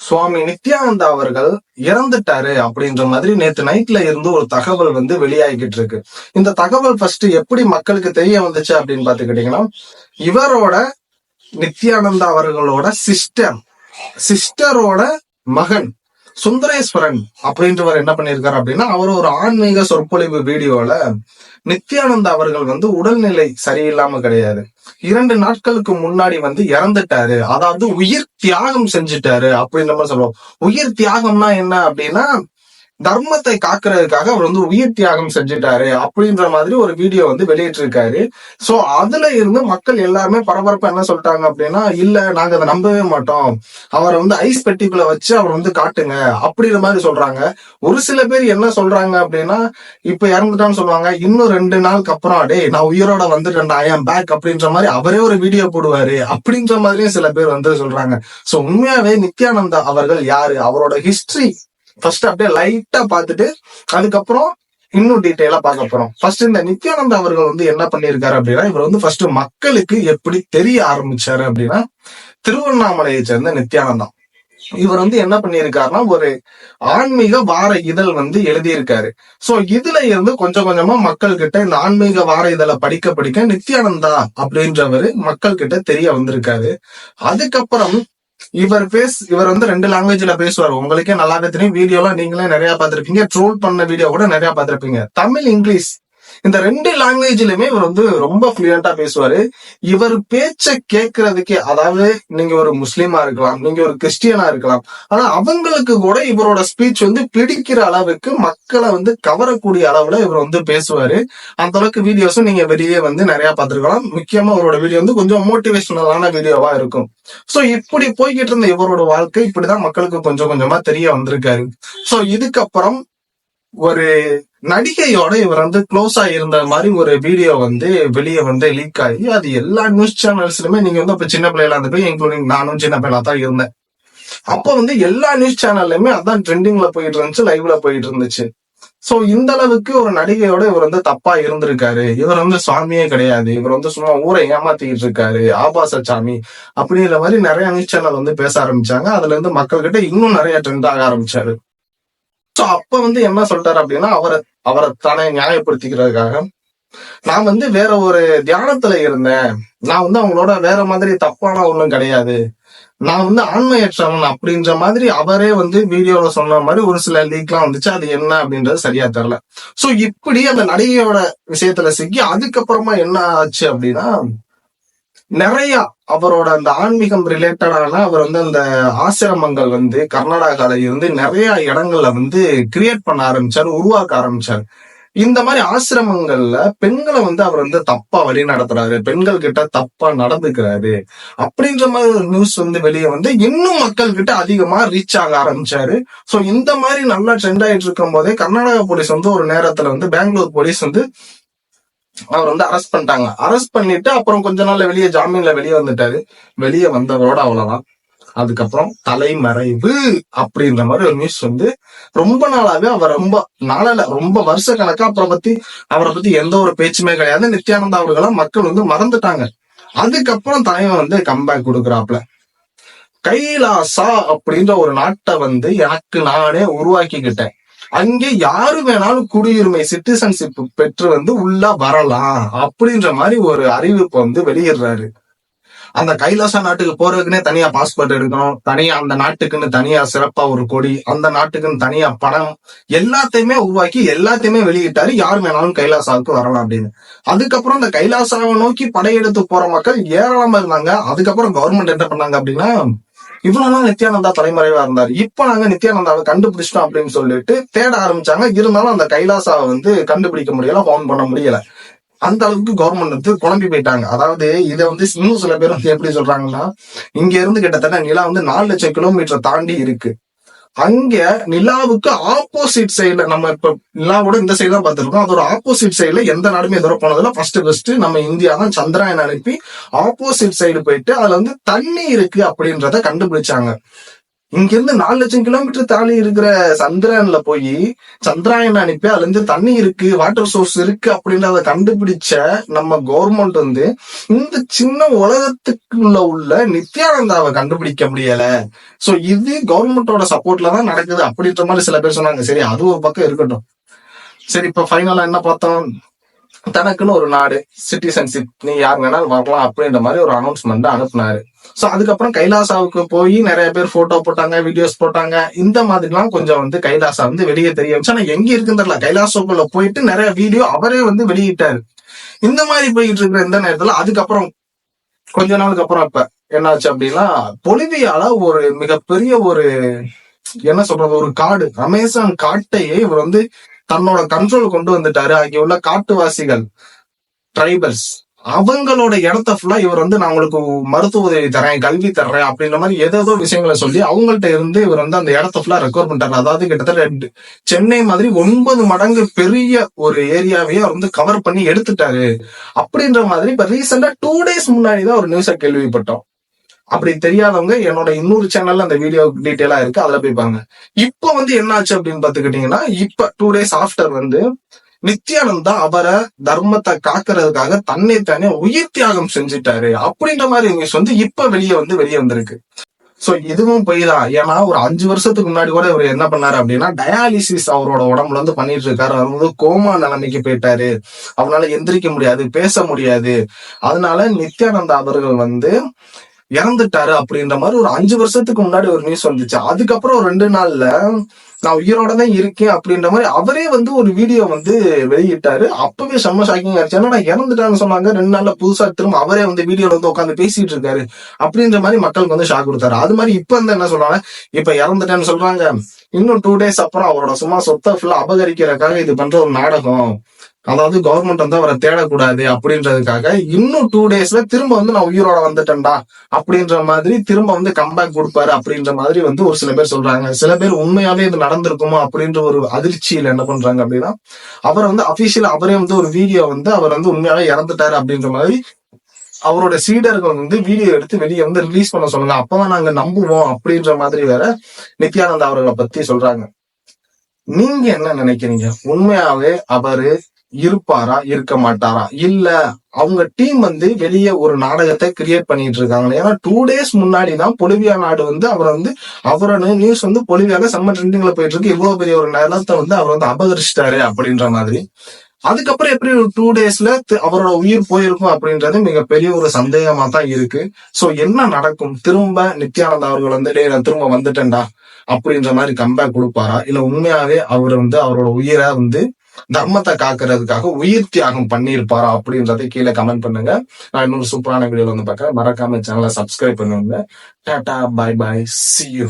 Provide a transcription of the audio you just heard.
சுவாமி நித்யானந்தா அவர்கள் இறந்துட்டாரு அப்படின்ற மாதிரி நேத்து நைட்ல இருந்து ஒரு தகவல் வந்து வெளியாகிக்கிட்டு இருக்கு. இந்த தகவல் ஃபர்ஸ்ட் எப்படி மக்களுக்கு தெரிய வந்துச்சு அப்படின்னு பாத்துக்கிட்டீங்கன்னா இவரோட நித்யானந்தா அவர்களோட சிஸ்டர் சிஸ்டரோட மகன் சுந்தரேஸ்வரன் அப்படின்றவர் என்ன பண்ணியிருக்காரு அப்படின்னா அவர் ஒரு ஆன்மீக சொற்பொழிவு வீடியோல நித்யானந்தா அவர்கள் வந்து உடல்நிலை சரியில்லாம கிடையாது. இரண்டு நாட்களுக்கு முன்னாடி வந்து இறந்துட்டாரு. அதாவது உயிர் தியாகம் செஞ்சுட்டாரு அப்படின்ற மாதிரி சொல்லுவோம் உயிர் தியாகம்னா என்ன அப்படின்னா தர்மத்தை காக்குறதுக்காக அவர் வந்து உயிர் தியாகம் செஞ்சுட்டாரு அப்படின்ற மாதிரி ஒரு வீடியோ வந்து வெளியிட்டிருக்காரு. சோ அதுல இருந்து மக்கள் எல்லாருமே பரபரப்பா என்ன சொல்லிட்டாங்க அப்படின்னா இல்ல நாங்க அதை நம்பவே மாட்டோம். அவரை வந்து ஐஸ் பெட்டிக்குள்ள வச்சு அவர் வந்து காட்டுங்க அப்படின்ற மாதிரி சொல்றாங்க. ஒரு சில பேர் என்ன சொல்றாங்க அப்படின்னா இப்ப இறந்துட்டான்னு சொல்லுவாங்க. இன்னும் ரெண்டு நாளுக்கு அப்புறம் டேய் நான் உயிரோட வந்துட்டேன் ஐ ஆம் பேக் அப்படின்ற மாதிரி அவரே ஒரு வீடியோ போடுவாரு. அப்படின்ற மாதிரியும் சில பேர் வந்து சொல்றாங்க. சோ உண்மையாவே நித்யானந்தா அவர்கள் யாரு? அவரோட ஹிஸ்டரி ஃபர்ஸ்ட் அப்படியே லைட்டா பார்த்துட்டு அதுக்கப்புறம் இன்னும் டீட்டெயிலா பார்க்க போறோம். ஃபர்ஸ்ட் இந்த நித்யானந்தா அவர்கள் வந்து என்ன பண்ணியிருக்காரு அப்படின்னா இவர் வந்து ஃபர்ஸ்ட் மக்களுக்கு எப்படி தெரிய ஆரம்பிச்சாரு அப்படின்னா திருவண்ணாமலையை சேர்ந்த நித்யானந்தம் இவர் வந்து என்ன பண்ணியிருக்காருன்னா ஒரு ஆன்மீக வார இதழ் வந்து எழுதியிருக்காரு. சோ இதுல இருந்து கொஞ்சம் கொஞ்சமா மக்கள் கிட்ட இந்த ஆன்மீக வார இதழை படிக்க படிக்க நித்யானந்தா அப்படின்றவரு மக்கள் கிட்ட தெரிய வந்திருக்காரு. அதுக்கப்புறம் இவர் பேஸ் இவர் வந்து ரெண்டு லாங்குவேஜ்ல பேசுவார். உங்களுக்கே நல்லா தெரியும். வீடியோலாம் நீங்களே நிறைய பார்த்திருப்பீங்க. ட்ரோல் பண்ண வீடியோ கூட நிறைய பார்த்திருப்பீங்க. தமிழ் இங்கிலீஷ். இந்த ரெண்டு லாங்குவேஜ்லயுமே இவர் வந்து ரொம்ப ஃப்ளூயண்டா பேசுவாரு. இவர் பேச்ச கேட்கறதுக்கே அதாவது நீங்க ஒரு முஸ்லீமா இருக்கலாம் நீங்க ஒரு கிறிஸ்டியனா இருக்கலாம் ஆனா அவங்களுக்கு கூட இவரோட ஸ்பீச் வந்து பிடிக்கிற அளவுக்கு மக்களை வந்து கவரக்கூடிய அளவுல இவர் வந்து பேசுவாரு. அந்த அளவுக்கு வீடியோஸும் நீங்க வெளியே வந்து நிறைய பார்த்துருக்கலாம். முக்கியமா அவரோட வீடியோ வந்து கொஞ்சம் மோட்டிவேஷனலான வீடியோவா இருக்கும். சோ இப்படி போய்கிட்டு இருந்த இவரோட வாழ்க்கை இப்படிதான் மக்களுக்கு கொஞ்சம் கொஞ்சமா தெரிய வந்திருக்காரு. சோ இதுக்கப்புறம் ஒரு நடிகையோட இவர் வந்து க்ளோஸா இருந்த மாதிரி ஒரு வீடியோ வந்து வெளியே வந்து லீக் ஆகி அது எல்லா நியூஸ் சேனல்ஸ்லுமே நீங்க வந்து அப்ப சின்ன பிள்ளைகளா போய் இன்க்ளூடிங் நானும் சின்ன பிள்ளையா தான் இருந்தேன். அப்ப வந்து எல்லா நியூஸ் சேனல்லையுமே அதான் ட்ரெண்டிங்ல போயிட்டு இருந்துச்சு லைவ்ல போயிட்டு இருந்துச்சு. சோ இந்த அளவுக்கு ஒரு நடிகையோட இவர் வந்து தப்பா இருந்திருக்காரு. இவர் வந்து சுவாமியே கிடையாது. இவர் வந்து சும்மா ஊரை ஏமாத்திக்கிட்டு இருக்காரு. ஆபாச சாமி அப்படிங்கிற மாதிரி நிறைய நியூஸ் சேனல் வந்து பேச ஆரம்பிச்சாங்க. அதுல இருந்து மக்கள்கிட்ட இன்னும் நிறைய ட்ரெண்ட் ஆக ஆரம்பிச்சாரு. சோ அப்ப வந்து என்ன சொல்லிட்டாரு அப்படின்னா அவரை அவரை தானே நியாயப்படுத்திக்கிறதுக்காக. நான் வந்து வேற ஒரு தியானத்துல இருந்தேன். நான் வந்து அவங்களோட வேற மாதிரி தப்பான ஒண்ணும் கிடையாது. நான் வந்து ஆண்மையற்றவன் அப்படின்ற மாதிரி அவரே வந்து வீடியோல சொன்ன மாதிரி ஒரு சில லீக்லாம் வந்துச்சு. அது என்ன அப்படின்றது சரியா தெரியல. சோ இப்படி அந்த நடிகையோட விஷயத்துல சிக்கி அதுக்கப்புறமா என்ன ஆச்சு அப்படின்னா நிறைய அவரோட அந்த ஆன்மீகம் ரிலேட்டடான அவர் வந்து அந்த ஆசிரமங்கள் வந்து கர்நாடகால இருந்து நிறைய இடங்கள்ல வந்து கிரியேட் பண்ண ஆரம்பிச்சாரு உருவாக்க ஆரம்பிச்சாரு. இந்த மாதிரி ஆசிரமங்கள்ல பெண்களை வந்து அவர் வந்து தப்பா வழி நடத்துறாரு பெண்கள் கிட்ட தப்பா நடந்துக்கிறாரு அப்படின்ற மாதிரி ஒரு நியூஸ் வந்து வெளியே வந்து இன்னும் மக்கள் கிட்ட அதிகமா ரீச் ஆக ஆரம்பிச்சாரு. சோ இந்த மாதிரி நல்லா ட்ரெண்ட் ஆயிட்டு இருக்கும் போதே கர்நாடகா போலீஸ் வந்து ஒரு நேரத்துல வந்து பெங்களூர் போலீஸ் வந்து அவர் வந்து அரெஸ்ட் பண்ணிட்டாங்க. அரெஸ்ட் பண்ணிட்டு அப்புறம் கொஞ்ச நாள்ல வெளியே ஜாமீன்ல வெளியே வந்துட்டாரு. வெளியே வந்தவரோட அவ்வளவுதான். அதுக்கப்புறம் தலைமறைவு அப்படின்ற மாதிரி ஒரு நியூஸ் வந்து ரொம்ப நாளாவே அவர் ரொம்ப நாளால ரொம்ப வருஷ கணக்கா அப்புறம் பத்தி அவரை பத்தி எந்த ஒரு பேச்சுமே கிடையாது. நித்யானந்தா அவர்களா மக்கள் வந்து மறந்துட்டாங்க. அதுக்கப்புறம் தலைவன் வந்து கம்பேக் கொடுக்குறாப்ல கைலாசா அப்படின்ற ஒரு நாட்டை வந்து எனக்கு நானே உருவாக்கிக்கிட்டேன். அங்கே யாரு வேணாலும் குடியுரிமை சிட்டிசன்ஷிப் பெற்று வந்து உள்ள வரலாம் அப்படின்ற மாதிரி ஒரு அறிவிப்பு வந்து வெளியிடுறாரு. அந்த கைலாசா நாட்டுக்கு போறதுக்குன்னே தனியா பாஸ்போர்ட் எடுக்கணும். தனியா அந்த நாட்டுக்குன்னு தனியா சிறப்பா ஒரு கொடி அந்த நாட்டுக்குன்னு தனியா பணம் எல்லாத்தையுமே உருவாக்கி எல்லாத்தையுமே வெளியிட்டாரு. யார் வேணாலும் கைலாசாவுக்கு வரலாம் அப்படின்னு. அதுக்கப்புறம் அந்த கைலாசாவை நோக்கி படையெடுத்து போற மக்கள் ஏராளமா இருந்தாங்க. அதுக்கப்புறம் கவர்மெண்ட் என்ன பண்ணாங்க அப்படின்னா இவ்வளவு நாள் நித்யானந்தா தலைமறைவா இருந்தாரு. இப்ப நாங்க நித்யானந்தாவை கண்டுபிடிச்சிட்டோம் அப்படின்னு சொல்லிட்டு தேட ஆரம்பிச்சாங்க. இருந்தாலும் அந்த கைலாசாவை வந்து கண்டுபிடிக்க முடியல ஃபவுண்ட் பண்ண முடியல. அந்த அளவுக்கு கவர்மெண்ட் வந்து குழம்பி போயிட்டாங்க. அதாவது இதை வந்து இன்னும் சில பேர் வந்து எப்படி சொல்றாங்கன்னா இங்க இருந்து கிட்டத்தட்ட நிலா வந்து நாலு லட்சம் கிலோமீட்டர் தாண்டி இருக்கு. அங்க நிலாவுக்கு ஆப்போசிட் சைடுல நம்ம இப்ப நிலாவோட இந்த சைடு தான் பார்த்திருக்கோம். அதோட ஆப்போசிட் சைடுல எந்த நாடுமே தூரம் போனதுல ஃபர்ஸ்ட் ஃபர்ஸ்ட் நம்ம இந்தியா தான் சந்திராயன் அனுப்பி ஆப்போசிட் சைடு போயிட்டு அதுல வந்து தண்ணி இருக்கு அப்படின்றத கண்டுபிடிச்சாங்க. இங்க இருந்து நாலு லட்சம் கிலோமீட்டர் தாலி இருக்கிற சந்திரன்ல போய் சந்திராயன் அனுப்பி அதுல இருந்து தண்ணி இருக்கு வாட்டர் சோர்ஸ் இருக்கு அப்படின்றத கண்டுபிடிச்ச நம்ம கவர்மெண்ட் வந்து இந்த சின்ன உலகத்துக்குள்ள உள்ள நித்யானந்தாவை கண்டுபிடிக்க முடியல. சோ இது கவர்மெண்டோட சப்போர்ட்ல தான் நடக்குது அப்படின்ற மாதிரி சில பேர் சொன்னாங்க. சரி அது ஒரு பக்கம் இருக்கட்டும். சரி இப்ப ஃபைனலா என்ன பார்த்தோம்? தனக்குன்னு ஒரு நாடு சிட்டிசன்ஷிப் நீ யாரு வேணாலும் வரலாம் அப்படின்ற மாதிரி ஒரு அனௌன்ஸ்மெண்ட் அனுப்புனாரு. சோ அதுக்கப்புறம் கைலாசாவுக்கு போய் நிறைய பேர் போட்டோ போட்டாங்க வீடியோஸ் போட்டாங்க. இந்த மாதிரிலாம் கொஞ்சம் வந்து கைலாசா வந்து வெளியே தெரிய வந்துச்சு. ஆனா எங்க இருக்குன்னு தெரியல. கைலாசாக்குள்ள போயிட்டு நிறைய வீடியோ அவரே வந்து வெளியிட்டாரு. இந்த மாதிரி போயிட்டு இருக்கிற இந்த நேரத்துல அதுக்கப்புறம் கொஞ்ச நாளுக்கு அப்புறம் இப்ப என்னாச்சு அப்படின்னா பொலிவியால ஒரு மிகப்பெரிய ஒரு என்ன சொல்றது ஒரு காடு அமேசான் காட்டையே இவர் வந்து தன்னோட கண்ட்ரோல் கொண்டு வந்துட்டாரு. அங்கே உள்ள காட்டுவாசிகள் ட்ரைபல்ஸ் அவங்களோட இடத்த ஃபுல்லா இவர் வந்து நான் உங்களுக்கு மருத்துவ உதவி தரேன் கல்வி தர்றேன் அப்படின்ற மாதிரி ஏதேதோ விஷயங்களை சொல்லி அவங்கள்ட்ட இருந்து இவர் வந்து அந்த இடத்த ஃபுல்லா ரெக்கவர் பண்றாரு அதாவது கிட்டத்தட்ட ரெண்டு சென்னை மாதிரி ஒன்பது மடங்கு பெரிய ஒரு ஏரியாவையே அவர் வந்து கவர் பண்ணி எடுத்துட்டாரு. அப்படின்ற மாதிரி இப்ப ரீசெண்டா டூ டேஸ் முன்னாடி தான் ஒரு நியூஸை கேள்விப்பட்டோம். அப்படி தெரியாதவங்க என்னோட இன்னொரு சேனல்ல அந்த வீடியோ டீட்டெயிலா இருக்கு அதுல போய் பாருங்க. இப்ப வந்து என்ன ஆச்சு அப்படின்னு பாத்துக்கிட்டீங்கன்னா இப்ப டூ டேஸ் ஆஃப்டர் வந்து நித்யானந்தா அவரை தர்மத்தை காக்குறதுக்காக தன்னை தானே உயிர் தியாகம் செஞ்சுட்டாரு. அப்படின்ற மாதிரி நியூஸ் வந்து இப்ப வெளியே வந்து வெளியே வந்திருக்கு. சோ இதுவும் பொய் தான் ஏன்னா ஒரு அஞ்சு வருஷத்துக்கு முன்னாடி கூட இவர் என்ன பண்ணாரு அப்படின்னா டயாலிசிஸ் அவரோட உடம்புல வந்து பண்ணிட்டு இருக்காரு. அவர் வந்து கோமா நிலைமைக்கு போயிட்டாரு. அவனால எந்திரிக்க முடியாது பேச முடியாது. அதனால நித்யானந்தா அவர்கள் வந்து இறந்துட்டாரு அப்படின்ற மாதிரி ஒரு அஞ்சு வருஷத்துக்கு முன்னாடி ஒரு நியூஸ் வந்துச்சு. அதுக்கப்புறம் ரெண்டு நாள்ல நான் உயிரோட தான் இருக்கேன் அப்படின்ற மாதிரி அவரே வந்து ஒரு வீடியோ வந்து வெளியிட்டாரு. அப்பவே செம்ம ஷாக்கிங் ஆயிடுச்சு. ஏன்னா நான் இறந்துட்டான்னு சொன்னாங்க. ரெண்டு நாள்ல புதுசா திரும்ப அவரே வந்து வீடியோல வந்து உட்காந்து பேசிட்டு இருக்காரு. அப்படின்ற மாதிரி மக்களுக்கு வந்து ஷாக் கொடுத்தாரு. அது மாதிரி இப்ப வந்து என்ன சொல்றாங்க? இப்ப இறந்துட்டேன்னு சொல்றாங்க. இன்னும் டூ டேஸ் அப்புறம் அவரோட சும்மா சொத்தை ஃபுல்லா அபகரிக்கிறதுக்காக இது பண்ற ஒரு நாடகம். அதாவது கவர்மெண்ட் வந்து அவரை தேடக்கூடாது அப்படின்றதுக்காக இன்னும் டூ டேஸ்ல திரும்ப வந்து நான் உயிரோட வந்துட்டேன்டா அப்படின்ற மாதிரி திரும்ப வந்து கம்பேக் கொடுப்பாரு அப்படின்ற மாதிரி வந்து ஒரு சில பேர் சொல்றாங்க. சில பேர் உண்மையாவே இது நடந்திருக்குமோ அப்படின்ற ஒரு அதிர்ச்சியில என்ன பண்றாங்க அப்படின்னா அவர் வந்து அபிஷியல் அவரே வந்து ஒரு வீடியோ வந்து அவர் வந்து உண்மையாவே இறந்துட்டாரு அப்படின்ற மாதிரி அவரோட சீடர்கள் வந்து வீடியோ எடுத்து வெளியே வந்து ரிலீஸ் பண்ண சொல்லுங்க. அப்பதான் நாங்க நம்புவோம் அப்படின்ற மாதிரி வேற நித்யானந்தா அவர்களை பத்தி சொல்றாங்க. நீங்க என்ன நினைக்கிறீங்க? உண்மையாவே அவரு இருப்பாரா இருக்க மாட்டாரா? இல்ல அவங்க டீம் வந்து வெளியே ஒரு நாடகத்தை கிரியேட் பண்ணிட்டு இருக்காங்க ஏன்னா டூ டேஸ் முன்னாடி தான் பொலிவியா நாடு வந்து அவர் வந்து அவரோட நியூஸ் வந்து பொலிவியால செம்ம ட்ரெண்டிங்ல போயிட்டு இருக்கு. இவ்வளவு பெரிய ஒரு நிலத்தை வந்து அவர் வந்து அபகரிச்சிட்டாரு அப்படின்ற மாதிரி. அதுக்கப்புறம் எப்படி ஒரு டூ டேஸ்ல அவரோட உயிர் போயிருக்கும் அப்படின்றது மிகப்பெரிய ஒரு சந்தேகமா தான் இருக்கு. சோ என்ன நடக்கும்? திரும்ப நித்யானந்தா அவர்கள் வந்து டே நான் திரும்ப வந்துட்டேன்டா அப்படின்ற மாதிரி கம்பேக் கொடுப்பாரா? இல்ல உண்மையாவே அவர் வந்து அவரோட உயிரை வந்து தர்மத்தை காக்குறதுக்காக உயிர் தியாகம் பண்ணியிருப்பாரா அப்படின்றதை கீழே கமெண்ட் பண்ணுங்க. நான் இன்னொரு சூப்பரான வீடியோல வந்து பார்க்குறேன். மறக்காம சேனலை சப்ஸ்கிரைப் பண்ணுங்க. Tata bye bye see you